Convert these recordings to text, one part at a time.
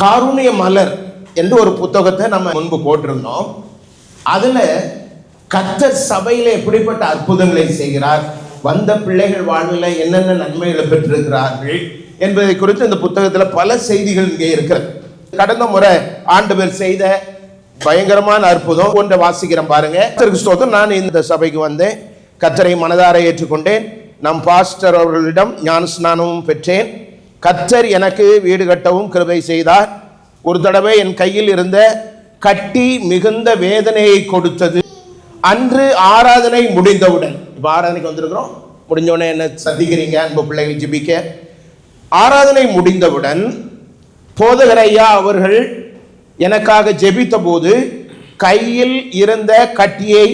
காருண்ய மலர் என்று ஒரு புத்தகத்தை நம்ம முன்பு போட்டிருந்தோம். அதுல கத்தர் சபையில எப்படிப்பட்ட அற்புதங்களை செய்கிறார்? வந்த பிள்ளைகள் வாழ்வில் என்னென்ன நன்மைகளை பெற்றிருக்கிறார்கள்? என்பதை குறித்து இந்த புத்தகத்தில் பல செய்திகள் இங்கே இருக்கிறது. கடந்த முறை ஆண்டவர் செய்த பயங்கரமான அற்புதம் ஒன்றை வாசிக்கிறேன் பாருங்க. கர்த்தருக்கு நான் இந்த சபைக்கு வந்தேன். கத்தரை மனதார ஏற்றுக்கொண்டேன். நம் பாஸ்டர் அவர்களிடம் ஞான ஸ்நானமும் பெற்றேன். கத்தர் எனக்கு வீடு கட்டவும் கிருபை செய்தார். ஒரு தடவை என் கையில் இருந்த கட்டி மிகுந்த வேதனையை கொடுத்தது. அன்று ஆராதனை முடிந்தவுடன் இப்போ ஆராதனைக்கு வந்திருக்கிறோம். முடிஞ்சவுடனே என்ன சந்திக்கிறீங்க? அன்பு பிள்ளைகள் ஜிபிக்க. ஆராதனை முடிந்தவுடன் போதகரையா அவர்கள் எனக்காக ஜெபித்த போது கையில் இருந்த கட்டியை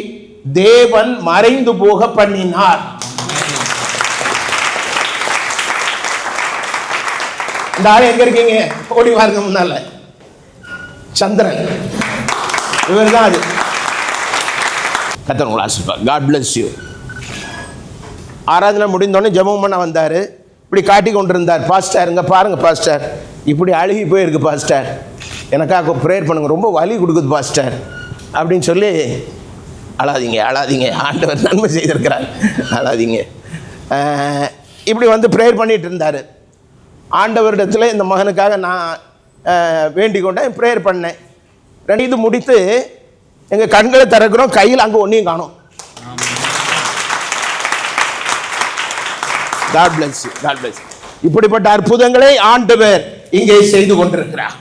தேவன் மறைந்து போக பண்ணினார். ஆள் எங்க இருக்கீங்க? ஓடி வாருங்க முன்னால. சந்திரன். இவர் தான் அது. கத்தர் உங்களை ஆசிர்வா காட் bless யூ ஆராதனை முடிந்தோடனே ஜெபம் பண்ண வந்தார். இப்படி காட்டி கொண்டிருந்தார். பாஸ்டர் இங்க பாருங்க பாஸ்டர் இப்படி அழுகி போயிருக்கு பாஸ்டர் எனக்காக ப்ரேயர் பண்ணுங்க. ரொம்ப வலி கொடுக்குது பாஸ்டர் அப்படின்னு சொல்லி அழாதீங்க அழாதீங்க. ஆண்டவர் நன்மை செய்திருக்கிறார். அழாதீங்க. இப்படி வந்து ப்ரேயர் பண்ணிட்டு இருந்தார். ஆண்டவரிடத்தில் இந்த மகனுக்காக நான் வேண்டிக் கொண்டேன் ப்ரேயர் பண்ணேன். ரெண்டு இது முடித்து எங்கள் கண்களை திறக்கிறோம் கையில் அங்கே ஒன்றையும் காணும். காட் பிளஸ் காட் பிளஸ் இப்படிப்பட்ட அற்புதங்களை ஆண்டவர் இங்கே செய்து கொண்டிருக்கிறார்.